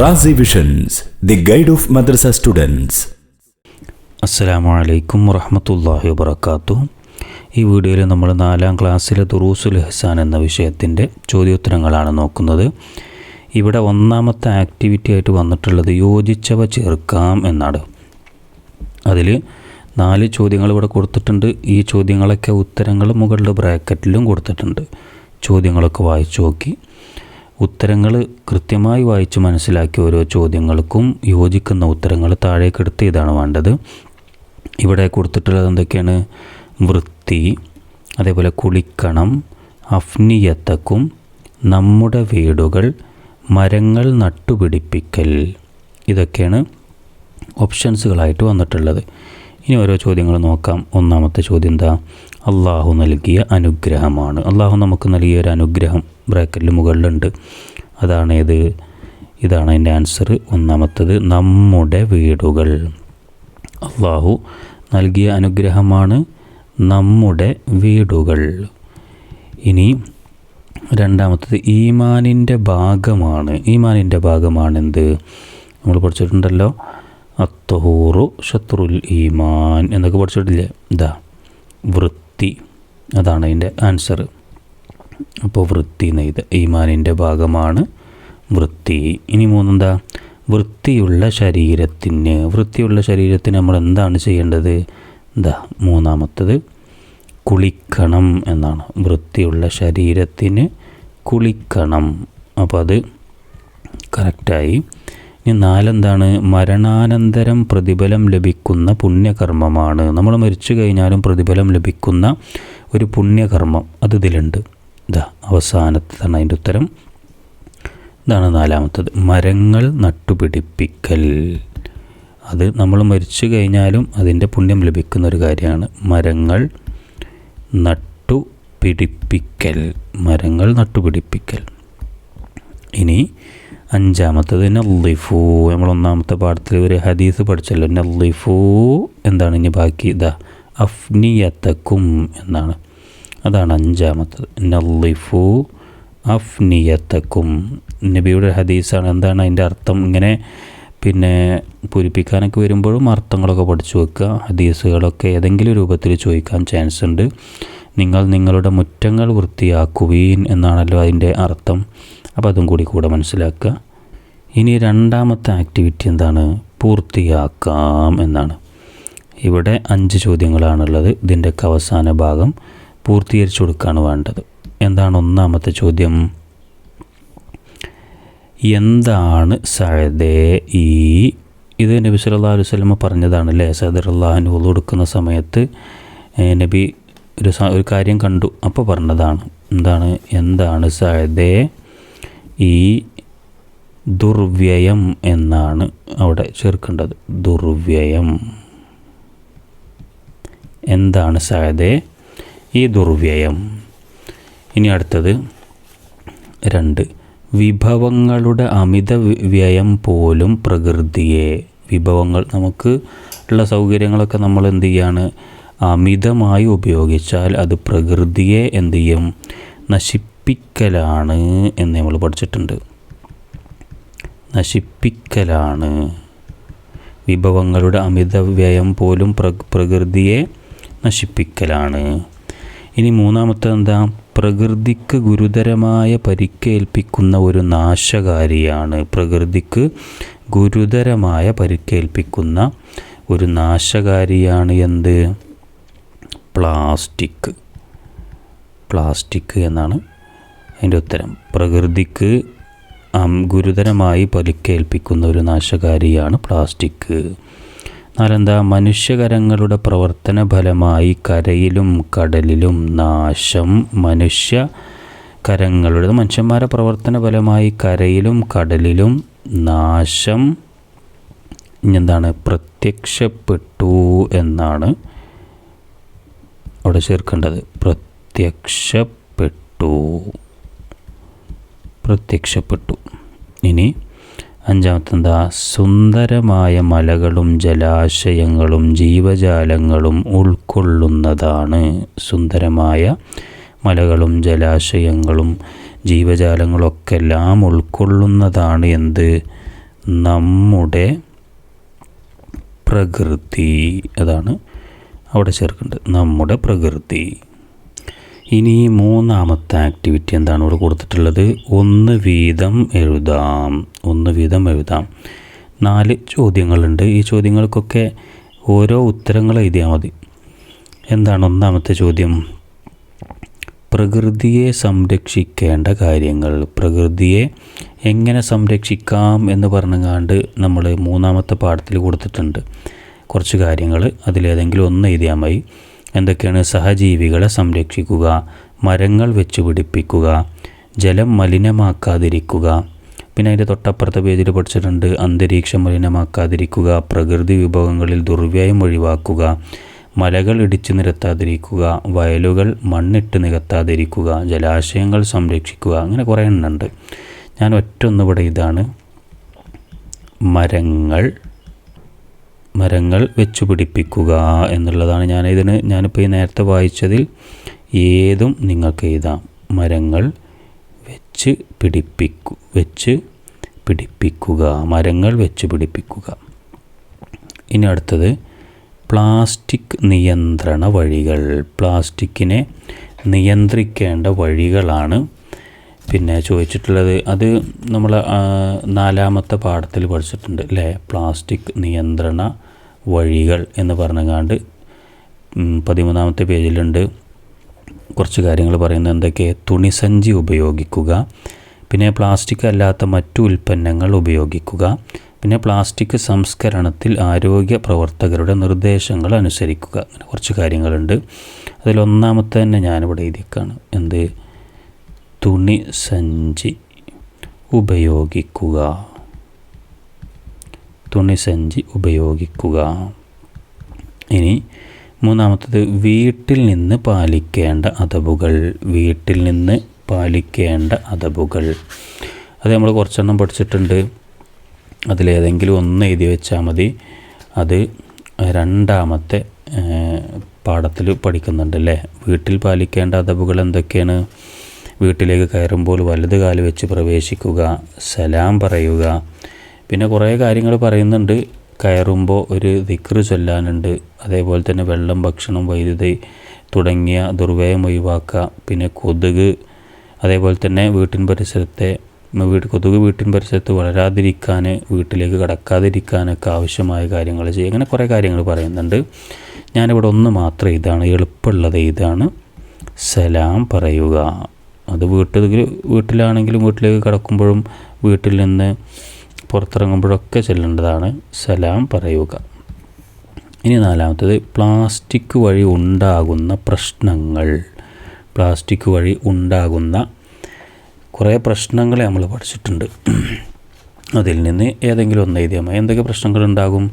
Razi visions the guide of madrasa students അസ്സലാമു അലൈക്കും വറഹമത്തല്ലാഹി വബർക്കാത്തു ഈ വീഡിയോയിൽ നമ്മൾ നാലാം ക്ലാസ്സിലെ ദുറൂസുൽ ഹസാൻ എന്ന വിഷയത്തിന്റെ ചോദ്യോത്തരങ്ങളാണ് നോക്കുന്നത്. ഇവിടെ ഒന്നാമത്തെ ആക്ടിവിറ്റി ആയിട്ട് വന്നിട്ടുള്ളത് യോജിച്ചവ ചേർക്കാം എന്നാണ്. അതിൽ നാല് ചോദ്യങ്ങൾ ഇവിടെ കൊടുത്തിട്ടുണ്ട്. ഈ ചോദ്യങ്ങളൊക്കെ ഉത്തരങ്ങൾ മുകളിലെ ബ്രാക്കറ്റിലും കൊടുത്തിട്ടുണ്ട്. ചോദ്യങ്ങളൊക്കെ വായിച്ചു നോക്കി. ഉത്തരങ്ങൾ കൃത്യമായി വായിച്ച് മനസ്സിലാക്കി ഓരോ ചോദ്യങ്ങൾക്കും യോജിക്കുന്ന ഉത്തരങ്ങൾ താഴേക്കെടുത്ത് ഇതാണ് വേണ്ടത്. ഇവിടെ കൊടുത്തിട്ടുള്ളത് എന്തൊക്കെയാണ്? വൃത്തി അതേപോലെ കുളിക്കണം അഫ്നിയത്തക്കും നമ്മുടെ വീടുകൾ മരങ്ങൾ നട്ടുപിടിപ്പിക്കൽ. ഇതൊക്കെയാണ് ഓപ്ഷൻസുകളായിട്ട് വന്നിട്ടുള്ളത്. ഇനി ഓരോ ചോദ്യങ്ങൾ നോക്കാം. ഒന്നാമത്തെ ചോദ്യം എന്താ? അള്ളാഹു നൽകിയ അനുഗ്രഹമാണ്. അള്ളാഹു നമുക്ക് നൽകിയ ഒരു അനുഗ്രഹം. ബ്രാക്കറ്റിൽ മുകളിലുണ്ട്. അതാണ് ഏത് ഇതാണ് അതിന്റെ ആൻസർ ഒന്നാമത്തത് നമ്മുടെ വീടുകൾ. അള്ളാഹു നൽകിയ അനുഗ്രഹമാണ് നമ്മുടെ വീടുകൾ. ഇനി രണ്ടാമത്തത് ഈമാനിന്റെ ഭാഗമാണ്. ഈമാനിന്റെ ഭാഗമാണെന്ത്? നമ്മൾ പഠിച്ചിട്ടുണ്ടല്ലോ. അത്തഹൂറു ഷത്രുൽ ഈമാൻ എന്നൊക്കെ പഠിച്ചിട്ടില്ലേ? ഇതാ വൃത്തി. അതാണ് അതിന്റെ ആൻസർ അപ്പോൾ വൃത്തി നെയ്ത് ഈമാനിന്റെ ഭാഗമാണ് വൃത്തി. ഇനി മൂന്നെന്താ? വൃത്തിയുള്ള ശരീരത്തിന് വൃത്തിയുള്ള ശരീരത്തിന് നമ്മൾ എന്താണ് ചെയ്യേണ്ടത്? എന്താ മൂന്നാമത്തത് കുളിക്കണം എന്നാണ്. വൃത്തിയുള്ള ശരീരത്തിന് കുളിക്കണം. അപ്പോൾ അത് കറക്റ്റായി. ഇനി നാലെന്താണ്? മരണാനന്തരം പ്രതിഫലം ലഭിക്കുന്ന പുണ്യകർമ്മമാണ്. നമ്മൾ മരിച്ചു കഴിഞ്ഞാലും പ്രതിഫലം ലഭിക്കുന്ന ഒരു പുണ്യകർമ്മം അത് ഇതിലുണ്ട്. ഇതാ അവസാനത്തതാണ് അതിന്റെ ഉത്തരം. ഇതാണ് നാലാമത്തത്. മരങ്ങൾ നട്ടുപിടിപ്പിക്കൽ. അത് നമ്മൾ മരിച്ചു കഴിഞ്ഞാലും അതിന്റെ പുണ്യം ലഭിക്കുന്ന ഒരു കാര്യമാണ്. മരങ്ങൾ നട്ടു പിടിപ്പിക്കൽ മരങ്ങൾ നട്ടുപിടിപ്പിക്കൽ. ഇനി അഞ്ചാമത്തത് നല്ലിഫു. നമ്മൾ ഒന്നാമത്തെ പാഠത്തിൽ ഒരു ഹദീസ് പഠിച്ചല്ലോ. നല്ലിഫു. എന്താണ് ഇനി ബാക്കി? ഇതാ അഫ്നിയത്തക്കും എന്നാണ്. അതാണ് അഞ്ചാമത്തത്. നല്ലിഫു അഫ്നിയത്തക്കും. നബിയുടെ ഹദീസാണ് എന്താണ് അതിന്റെ അർത്ഥം? ഇങ്ങനെ പിന്നെ പൂരിപ്പിക്കാനൊക്കെ വരുമ്പോഴും അർത്ഥങ്ങളൊക്കെ പഠിച്ചു വെക്കുക. ഹദീസുകളൊക്കെ ഏതെങ്കിലും രൂപത്തിൽ ചോദിക്കാൻ ചാൻസ് ഉണ്ട്. നിങ്ങൾ നിങ്ങളുടെ മുറ്റങ്ങൾ വൃത്തിയാക്കുവീൻ എന്നാണല്ലോ അതിന്റെ അർത്ഥം. അപ്പോൾ അതും കൂടി കൂടെ മനസ്സിലാക്കുക. ഇനി രണ്ടാമത്തെ ആക്ടിവിറ്റി എന്താണ്? പൂർത്തിയാക്കാം എന്നാണ്. ഇവിടെ അഞ്ച് ചോദ്യങ്ങളാണുള്ളത്. ഇതിന്റെയൊക്കെ അവസാന ഭാഗം. പൂർത്തീകരിച്ചു കൊടുക്കുകയാണ് വേണ്ടത്. എന്താണ് ഒന്നാമത്തെ ചോദ്യം? എന്താണ് സഹദേ ഈ? ഇത് നബി സല്ലാ അലൈഹി സ്വലമ പറഞ്ഞതാണ് അല്ലേ? സദർ അള്ളാഹുന് ഒളു കൊടുക്കുന്ന സമയത്ത് നബി ഒരു ഒരു കാര്യം കണ്ടു. അപ്പോൾ പറഞ്ഞതാണ് എന്താണ് എന്താണ് സഹദേ ഈ ദുർവ്യയം എന്നാണ് അവിടെ ചേർക്കേണ്ടത്. ദുർവ്യയം. എന്താണ് സഴദേ ഈ ദുർവ്യയം. ഇനി അടുത്തത്. രണ്ട്. വിഭവങ്ങളുടെ അമിത വ്യയം പോലും പ്രകൃതിയെ. വിഭവങ്ങൾ നമുക്ക് ഉള്ള സൗകര്യങ്ങളൊക്കെ നമ്മൾ എന്ത് ചെയ്യാണ്? അമിതമായി ഉപയോഗിച്ചാൽ അത് പ്രകൃതിയെ എന്ത് ചെയ്യും? നശിപ്പിക്കലാണ് എന്ന് നമ്മൾ പഠിച്ചിട്ടുണ്ട്. നശിപ്പിക്കലാണ്. വിഭവങ്ങളുടെ അമിത വ്യയം പോലും പ്ര പ്രകൃതിയെ നശിപ്പിക്കലാണ്. ഇനി മൂന്നാമത്തെ എന്താ? പ്രകൃതിക്ക് ഗുരുതരമായ പരിക്കേൽപ്പിക്കുന്ന ഒരു നാശകാരിയാണ്. പ്രകൃതിക്ക് ഗുരുതരമായ പരിക്കേൽപ്പിക്കുന്ന ഒരു നാശകാരിയാണ് എന്ത്? പ്ലാസ്റ്റിക്. പ്ലാസ്റ്റിക് എന്നാണ് അതിന്റെ ഉത്തരം. പ്രകൃതിക്ക് ഗുരുതരമായി പരിക്കേൽപ്പിക്കുന്ന ഒരു നാശകാരിയാണ് പ്ലാസ്റ്റിക്. നാലെന്താ മനുഷ്യകരങ്ങളുടെ പ്രവർത്തന ഫലമായി കരയിലും കടലിലും നാശം. മനുഷ്യ കരങ്ങളുടെ മനുഷ്യന്മാരുടെ പ്രവർത്തന ഫലമായി കരയിലും കടലിലും നാശം. എന്താണ് പ്രത്യക്ഷപ്പെട്ടു എന്നാണ് അവിടെ ചേർക്കേണ്ടത്. പ്രത്യക്ഷപ്പെട്ടു. പ്രത്യക്ഷപ്പെട്ടു. ഇനി അഞ്ചാമത്തെ എന്താ സുന്ദരമായ മലകളും ജലാശയങ്ങളും ജീവജാലങ്ങളും ഉൾക്കൊള്ളുന്നതാണ്. സുന്ദരമായ മലകളും ജലാശയങ്ങളും ജീവജാലങ്ങളൊക്കെ എല്ലാം ഉൾക്കൊള്ളുന്നതാണ് എന്ത്? നമ്മുടെ പ്രകൃതി. അതാണ് അവിടെ ചേർക്കേണ്ടത്. നമ്മുടെ പ്രകൃതി. ഇനി മൂന്നാമത്തെ ആക്ടിവിറ്റി എന്താണ് ഇവിടെ കൊടുത്തിട്ടുള്ളത്? ഒന്ന് വീതം എഴുതാം. ഒന്ന് വീതം എഴുതാം. നാല് ചോദ്യങ്ങളുണ്ട്. ഈ ചോദ്യങ്ങൾക്കൊക്കെ ഓരോ ഉത്തരങ്ങൾ എഴുതിയാൽ മതി. എന്താണ് ഒന്നാമത്തെ ചോദ്യം? പ്രകൃതിയെ സംരക്ഷിക്കേണ്ട കാര്യങ്ങൾ. പ്രകൃതിയെ എങ്ങനെ സംരക്ഷിക്കാം എന്ന് പറഞ്ഞുകൊണ്ട് നമ്മൾ മൂന്നാമത്തെ പാഠത്തിൽ കൊടുത്തിട്ടുണ്ട്. കുറച്ച് കാര്യങ്ങൾ അതിലേതെങ്കിലും ഒന്ന് എഴുതിയാൽ മതി. എന്തൊക്കെയാണ് സഹജീവികളെ സംരക്ഷിക്കുക? മരങ്ങൾ വെച്ച് പിടിപ്പിക്കുക ജലം മലിനമാക്കാതിരിക്കുക. പിന്നെ അതിന്റെ തൊട്ടപ്പുറത്തെ പേജിൽ പഠിച്ചിട്ടുണ്ട് അന്തരീക്ഷം മലിനമാക്കാതിരിക്കുക പ്രകൃതി വിഭവങ്ങളിൽ ദുർവ്യയം ഒഴിവാക്കുക മലകൾ ഇടിച്ചു നിരത്താതിരിക്കുക വയലുകൾ മണ്ണിട്ട് നികത്താതിരിക്കുക ജലാശയങ്ങൾ സംരക്ഷിക്കുക അങ്ങനെ കുറേ എണ്ണുണ്ട് ഞാൻ ഒറ്റൊന്ന് ഇവിടെ ഇതാണ്. മരങ്ങൾ മരങ്ങൾ വെച്ചു പിടിപ്പിക്കുക എന്നുള്ളതാണ് ഞാൻ ഇതിന് ഞാനിപ്പോൾ ഈ നേരത്തെ വായിച്ചതിൽ ഏതും നിങ്ങൾക്ക് എഴുതാം. മരങ്ങൾ വെച്ച് പിടിപ്പിക്കു വെച്ച് പിടിപ്പിക്കുക മരങ്ങൾ വെച്ച് പിടിപ്പിക്കുക. ഇനി അടുത്തത് പ്ലാസ്റ്റിക് നിയന്ത്രണ വഴികൾ. പ്ലാസ്റ്റിക്കിനെ നിയന്ത്രിക്കേണ്ട വഴികളാണ് പിന്നെ ചോദിച്ചിട്ടുള്ളത്. അത് നമ്മൾ നാലാമത്തെ പാഠത്തിൽ പഠിച്ചിട്ടുണ്ട് അല്ലേ? പ്ലാസ്റ്റിക് നിയന്ത്രണ വഴികൾ എന്ന് പറഞ്ഞങ്ങാണ്ട് പതിമൂന്നാമത്തെ പേജിലുണ്ട്. കുറച്ച് കാര്യങ്ങൾ പറയുന്നത് എന്തൊക്കെ? തുണിസഞ്ചി ഉപയോഗിക്കുക. പിന്നെ പ്ലാസ്റ്റിക് അല്ലാത്ത മറ്റു ഉൽപ്പന്നങ്ങൾ ഉപയോഗിക്കുക. പിന്നെ പ്ലാസ്റ്റിക് സംസ്കരണത്തിൽ ആരോഗ്യ പ്രവർത്തകരുടെ നിർദ്ദേശങ്ങൾ അനുസരിക്കുക. അങ്ങനെ കുറച്ച് കാര്യങ്ങളുണ്ട്. അതിലൊന്നാമത്തെ തന്നെ ഞാനിവിടെ എഴുതിയേക്കാണ്. എന്ത്? തുണി സഞ്ചി ഉപയോഗിക്കുക. തുണിസഞ്ചി ഉപയോഗിക്കുക. ഇനി മൂന്നാമത്തത് വീട്ടിൽ നിന്ന് പാലിക്കേണ്ട അതവുകൾ വീട്ടിൽ നിന്ന് പാലിക്കേണ്ട അതവുകൾ അത് നമ്മൾ കുറച്ചെണ്ണം പഠിച്ചിട്ടുണ്ട്. അതിലേതെങ്കിലും ഒന്ന് എഴുതി വെച്ചാൽ മതി. അത് രണ്ടാമത്തെ പാഠത്തിൽ പഠിക്കുന്നുണ്ട് അല്ലേ? വീട്ടിൽ പാലിക്കേണ്ട അതവുകൾ എന്തൊക്കെയാണ്? വീട്ടിലേക്ക് കയറുമ്പോൾ വലത് കാൽ വെച്ച് പ്രവേശിക്കുക സലാം പറയുക പിന്നെ കുറേ കാര്യങ്ങൾ പറയുന്നുണ്ട്. കയറുമ്പോൾ ഒരു ദിക്റ് ചൊല്ലാനുണ്ട്. അതേപോലെ തന്നെ വെള്ളം ഭക്ഷണം വൈദ്യുതി തുടങ്ങിയ ദുർവ്യയം ഒഴിവാക്കുക. പിന്നെ കൊതുക് അതേപോലെ തന്നെ വീട്ടിൻ പരിസരത്തെ വീട് കൊതുക് വീട്ടിൻ പരിസരത്ത് വളരാതിരിക്കാൻ വീട്ടിലേക്ക് കടക്കാതിരിക്കാനൊക്കെ ആവശ്യമായ കാര്യങ്ങൾ ചെയ്യുക. അങ്ങനെ കുറേ കാര്യങ്ങൾ പറയുന്നുണ്ട്. ഞാനിവിടെ ഒന്ന് മാത്രം ഇതാണ്. എളുപ്പമുള്ളത് ഇതാണ്. സലാം പറയുക. അത് വീട്ടിൽ വീട്ടിലാണെങ്കിലും വീട്ടിലേക്ക് കടക്കുമ്പോഴും വീട്ടിൽ നിന്ന് പുറത്തിറങ്ങുമ്പോഴൊക്കെ ചെല്ലേണ്ടതാണ്. സലാം പറയുക. ഇനി നാലാമത്തത് പ്ലാസ്റ്റിക് വഴി ഉണ്ടാകുന്ന പ്രശ്നങ്ങൾ. പ്ലാസ്റ്റിക് വഴി ഉണ്ടാകുന്ന കുറേ പ്രശ്നങ്ങളെ നമ്മൾ പഠിച്ചിട്ടുണ്ട്. അതിൽ നിന്ന് ഏതെങ്കിലും ഒന്ന് എഴുതിയാൽ എന്തൊക്കെ പ്രശ്നങ്ങളുണ്ടാകും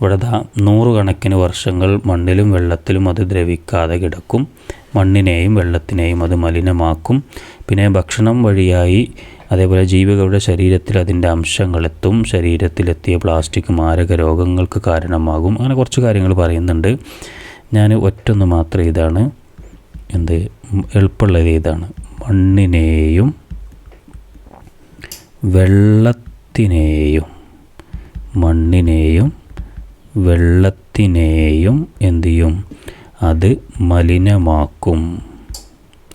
ഇവിടെ നൂറുകണക്കിന് വർഷങ്ങൾ മണ്ണിലും വെള്ളത്തിലും അത് ദ്രവിക്കാതെ കിടക്കും. മണ്ണിനെയും വെള്ളത്തിനെയും അത് മലിനമാക്കും. പിന്നെ ഭക്ഷണം വഴിയായി അതേപോലെ ജീവികളുടെ ശരീരത്തിൽ അതിന്റെ അംശങ്ങളെത്തും. ശരീരത്തിലെത്തിയ പ്ലാസ്റ്റിക് മാരക രോഗങ്ങൾക്ക് കാരണമാകും. അങ്ങനെ കുറച്ച് കാര്യങ്ങൾ പറയുന്നുണ്ട്. ഞാൻ ഒറ്റൊന്ന് മാത്രം ഇതാണ്. എന്ത്? എളുപ്പമുള്ളത് ഇതാണ് മണ്ണിനെയും വെള്ളത്തിനെയും മണ്ണിനെയും വെള്ളത്തിനെയും എന്ത് ചെയ്യും? അത് മലിനമാക്കും.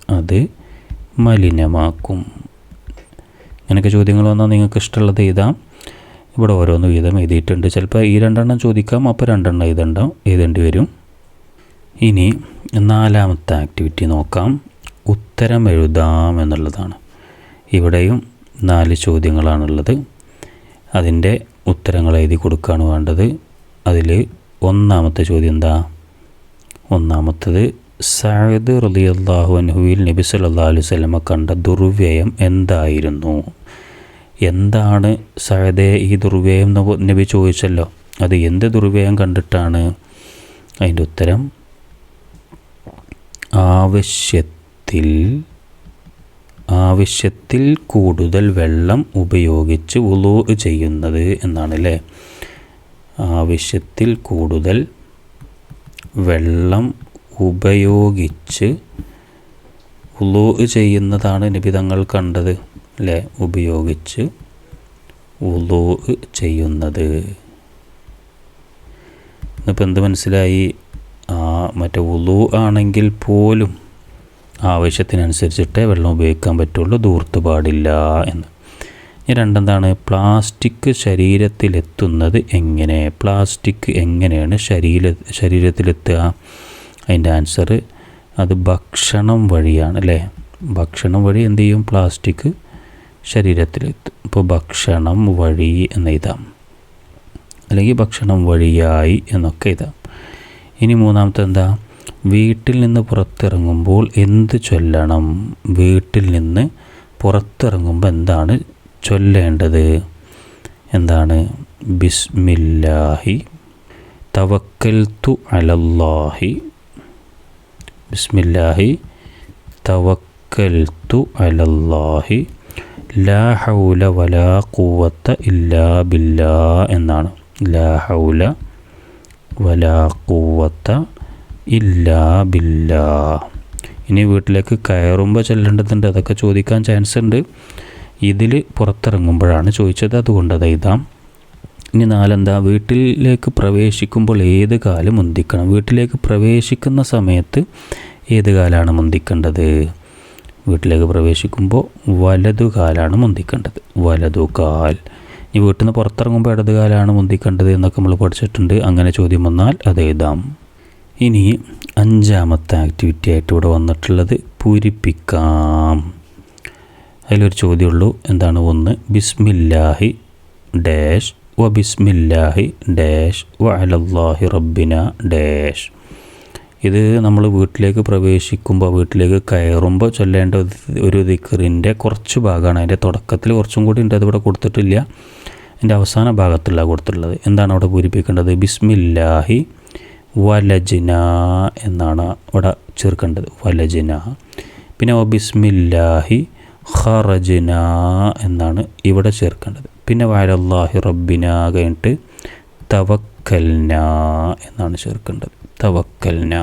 അത് മലിനമാക്കും. അങ്ങനെയൊക്കെ ചോദ്യങ്ങൾ വന്നാൽ നിങ്ങൾക്ക് ഇഷ്ടമുള്ളത് എഴുതാം. ഇവിടെ ഓരോന്ന് വീതം എഴുതിയിട്ടുണ്ട്. ചിലപ്പോൾ ഈ രണ്ടെണ്ണം ചോദിക്കാം അപ്പോൾ രണ്ടെണ്ണം എഴുതണ്ടാവും എഴുതേണ്ടി വരും. ഇനി നാലാമത്തെ ആക്ടിവിറ്റി നോക്കാം. ഉത്തരം എഴുതാം എന്നുള്ളതാണ്. ഇവിടെയും നാല് ചോദ്യങ്ങളാണുള്ളത്. അതിന്റെ ഉത്തരങ്ങൾ എഴുതി കൊടുക്കുകയാണ് വേണ്ടത്. അതിൽ ഒന്നാമത്തെ ചോദ്യം എന്താ? ഒന്നാമത്തത് സഅദ് റളിയല്ലാഹു അൻഹുവിൽ നബി സല്ലാ അലൈഹി സ്വലമ കണ്ട ദുർവ്യയം എന്തായിരുന്നു? എന്താണ് സഅദെ ഈ ദുർവ്യയം നബി ചോദിച്ചല്ലോ. അത് എന്ത് ദുർവ്യയം കണ്ടിട്ടാണ്? അതിന്റെ ഉത്തരം ആവശ്യത്തിൽ ആവശ്യത്തിൽ കൂടുതൽ വെള്ളം ഉപയോഗിച്ച് ഉളു ചെയ്യുന്നത് എന്നാണ് അല്ലേ ആവശ്യത്തിൽ കൂടുതൽ വെള്ളം ഉപയോഗിച്ച് ഉളു ചെയ്യുന്നതാണ് നബി തങ്ങൾ കണ്ടത് അല്ലേ ഉപയോഗിച്ച് ഉളു ചെയ്യുന്നത്. ഇന്നിപ്പോൾ എന്ത് മനസ്സിലായി? ആ മറ്റേ ഉലു ആണെങ്കിൽ പോലും ആവശ്യത്തിനനുസരിച്ചിട്ടേ വെള്ളം ഉപയോഗിക്കാൻ പറ്റുള്ളൂ ദൂർത്ത് പാടില്ല എന്ന്. ഇനി രണ്ടെന്താണ്? പ്ലാസ്റ്റിക് ശരീരത്തിലെത്തുന്നത് എങ്ങനെ? പ്ലാസ്റ്റിക് എങ്ങനെയാണ് ശരീര ശരീരത്തിലെത്തുക? അതിന്റെ ആൻസർ അത് ഭക്ഷണം വഴിയാണ് അല്ലേ? ഭക്ഷണം വഴി എന്ത് ചെയ്യും? പ്ലാസ്റ്റിക് ശരീരത്തിലെത്തും. ഇപ്പോൾ ഭക്ഷണം വഴി എന്ന് എഴുതാം അല്ലെങ്കിൽ ഭക്ഷണം വഴിയായി എന്നൊക്കെ എഴുതാം. ഇനി മൂന്നാമത്തെ എന്താ? വീട്ടിൽ നിന്ന് പുറത്തിറങ്ങുമ്പോൾ എന്ത് ചൊല്ലണം? വീട്ടിൽ നിന്ന് പുറത്തിറങ്ങുമ്പോൾ എന്താണ് ചൊല്ലേണ്ടത്? എന്താണ്? ബിസ്മില്ലാഹി തവക്കൽ തു അലല്ലാഹി ബിസ്മില്ലാഹി തവക്കൽത്തു അലല്ലാഹി ലാ ഹൗല വലാ കൂവത്ത ഇല്ലാ ബില്ലാ എന്നാണ്. ലാ ഹൗല വലാ കൂവത്ത ഇല്ലാ ബില്ലാ. ഇനി വീട്ടിലേക്ക് കയറുമ്പോൾ ചെല്ലേണ്ടതുണ്ട്. അതൊക്കെ ചോദിക്കാൻ ചാൻസ് ഉണ്ട് ഇതിൽ പുറത്തിറങ്ങുമ്പോഴാണ് ചോദിച്ചത്. അതുകൊണ്ട് അത് എഴുതാം ഇനി നാലെന്താ? വീട്ടിലേക്ക് പ്രവേശിക്കുമ്പോൾ ഏത് കാലം മുന്തിക്കണം? വീട്ടിലേക്ക് പ്രവേശിക്കുന്ന സമയത്ത് ഏത് കാലാണ് മുന്തിക്കേണ്ടത്? വീട്ടിലേക്ക് പ്രവേശിക്കുമ്പോൾ വലതു കാലാണ് മുന്തിക്കേണ്ടത്. വലതു കാൽ. ഇനി വീട്ടിൽ നിന്ന് പുറത്തിറങ്ങുമ്പോൾ ഇടത് കാലാണ് മുന്തിക്കേണ്ടത് എന്നൊക്കെ നമ്മൾ പഠിച്ചിട്ടുണ്ട്. അങ്ങനെ ചോദ്യം വന്നാൽ അത് എഴുതാം. ഇനി അഞ്ചാമത്തെ ആക്ടിവിറ്റി ആയിട്ട് ഇവിടെ വന്നിട്ടുള്ളത് പൂരിപ്പിക്കാം. അതിലൊരു ചോദ്യമുള്ളൂ. എന്താണ്? ഒന്ന് ബിസ്മില്ലാഹി ഡാഷ് വ ബിസ്മില്ലാഹി ഡാഷ് വഅലല്ലാഹി അലല്ലാഹി റബ്ബിന ഡാഷ്. ഇത് നമ്മൾ വീട്ടിലേക്ക് പ്രവേശിക്കുമ്പോൾ വീട്ടിലേക്ക് കയറുമ്പോൾ ചൊല്ലേണ്ട ഒരു ദിക്കറിന്റെ കുറച്ച് ഭാഗമാണ്. അതിന്റെ തുടക്കത്തിൽ കുറച്ചും കൂടി ഉണ്ട്. അതിവിടെ കൊടുത്തിട്ടില്ല. അതിന്റെ അവസാന ഭാഗത്തുള്ള കൊടുത്തിട്ടുള്ളത്. എന്താണ് അവിടെ പൂരിപ്പിക്കേണ്ടത്? ബിസ്മില്ലാഹി വലജിന എന്നാണ് അവിടെ ചേർക്കേണ്ടത്. വലജിന. പിന്നെ ബിസ്മില്ലാഹി ഖറജിന എന്നാണ് ഇവിടെ ചേർക്കേണ്ടത്. പിന്നെ വയലല്ലാഹി റബ്ബിന കഴിഞ്ഞിട്ട് തവക്കൽന എന്നാണ് ചേർക്കേണ്ടത്. തവക്കൽന.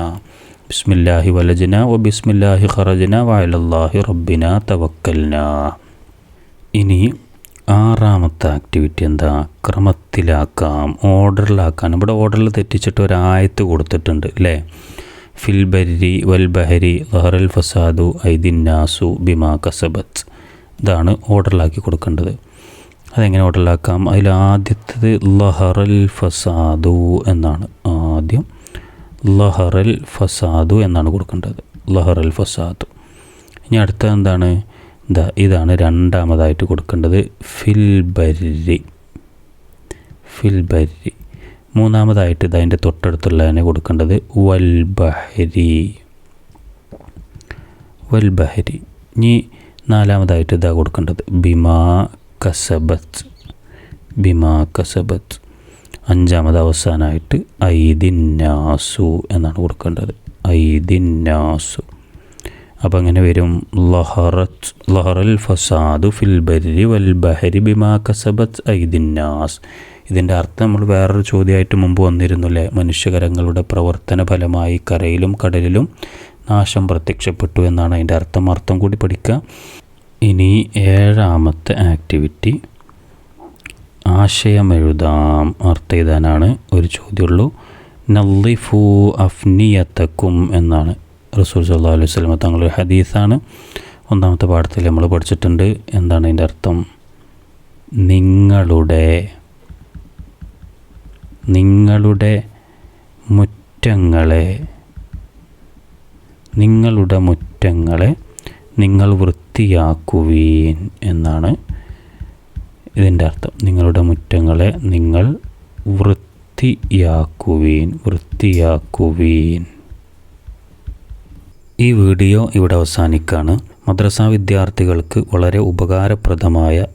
ബിസ്മില്ലാഹി വലജന ഒ ബിസ്മില്ലാഹി ഖറജന വയലല്ലാഹി റബ്ബിന തവക്കൽന. ഇനി ആറാമത്തെ ആക്ടിവിറ്റി എന്താ? ക്രമത്തിലാക്കാം ഓർഡറിലാക്കാൻ ഇവിടെ ഓർഡറിൽ തെറ്റിച്ചിട്ട് ഒരു ആയത്ത് കൊടുത്തിട്ടുണ്ട് അല്ലേ ഫിൽബരി വൽബഹരി ലഹറൽ ഫസാദു ഐദിന്നാസു ബിമാ കസബത്ത്. ഇതാണ് ഓർഡറിലാക്കി കൊടുക്കേണ്ടത്. അതെങ്ങനെ ഓർഡറിലാക്കാം അതിൽ ആദ്യത്തേത് ലഹറൽ ഫസാദു എന്നാണ്. ആദ്യം ലഹറൽ ഫസാദു എന്നാണ് കൊടുക്കേണ്ടത്. ലഹറൽ ഫസാദു. ഇനി അടുത്ത എന്താണ്? ഇതാ ഇതാണ് രണ്ടാമതായിട്ട് കൊടുക്കേണ്ടത് ഫിൽബരി ഫിൽബരി മൂന്നാമതായിട്ട് ഇത് അതിന്റെ തൊട്ടടുത്തുള്ളതിനെ കൊടുക്കേണ്ടത് വൽബഹരി വൽബഹരി ഇനി നാലാമതായിട്ട് ഇതാ കൊടുക്കേണ്ടത്. ബിമാ കസബത്ത് ബിമാ കസബത്ത്. അഞ്ചാമത് അവസാനമായിട്ട് ഐദിന്നാസു എന്നാണ് കൊടുക്കേണ്ടത്. ഐദിന്നാസു അപ്പം അങ്ങനെ വരും? ലഹറത്ത് ലഹറൽ ഫസാദു ഫിൽ ബരി വൽ ബഹരി ബിമാ കസബത്ത് ഐദിന്നാസ് ഇതിന്റെ അർത്ഥം നമ്മൾ വേറൊരു ചോദ്യമായിട്ട് മുമ്പ് വന്നിരുന്നു അല്ലേ മനുഷ്യകരങ്ങളുടെ പ്രവർത്തന ഫലമായി കരയിലും കടലിലും നാശം പ്രത്യക്ഷപ്പെട്ടു എന്നാണ് അതിന്റെ അർത്ഥം. അർത്ഥം കൂടി പഠിക്കുക ഇനി ഏഴാമത്തെ ആക്ടിവിറ്റി. ആശയം എഴുതാം അർത്ഥം എഴുതാനാണ് ഒരു ചോദ്യമുള്ളൂ. നല്ലിഫു അഫ്നിയത്തക്കും എന്നാണ്. റസൂൽ സല്ലാ അലൈഹി സ്വലമ തങ്ങളൊരു ഹദീസാണ്. ഒന്നാമത്തെ പാഠത്തിൽ നമ്മൾ പഠിച്ചിട്ടുണ്ട്. എന്താണ് അതിന്റെ അർത്ഥം? നിങ്ങളുടെ നിങ്ങളുടെ മുറ്റങ്ങളെ നിങ്ങളുടെ മുറ്റങ്ങളെ നിങ്ങൾ വൃത്തിയാക്കുവീൻ എന്നാണ് ഇതിന്റെ അർത്ഥം. നിങ്ങളുടെ മുറ്റങ്ങളെ നിങ്ങൾ വൃത്തിയാക്കുവീൻ വൃത്തിയാക്കുവീൻ. ഈ വീഡിയോ ഇവിടെ അവസാനിക്കുകയാണ് മദ്രസ വിദ്യാർത്ഥികൾക്ക് വളരെ ഉപകാരപ്രദമായ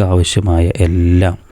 ആവശ്യമായ എല്ലാം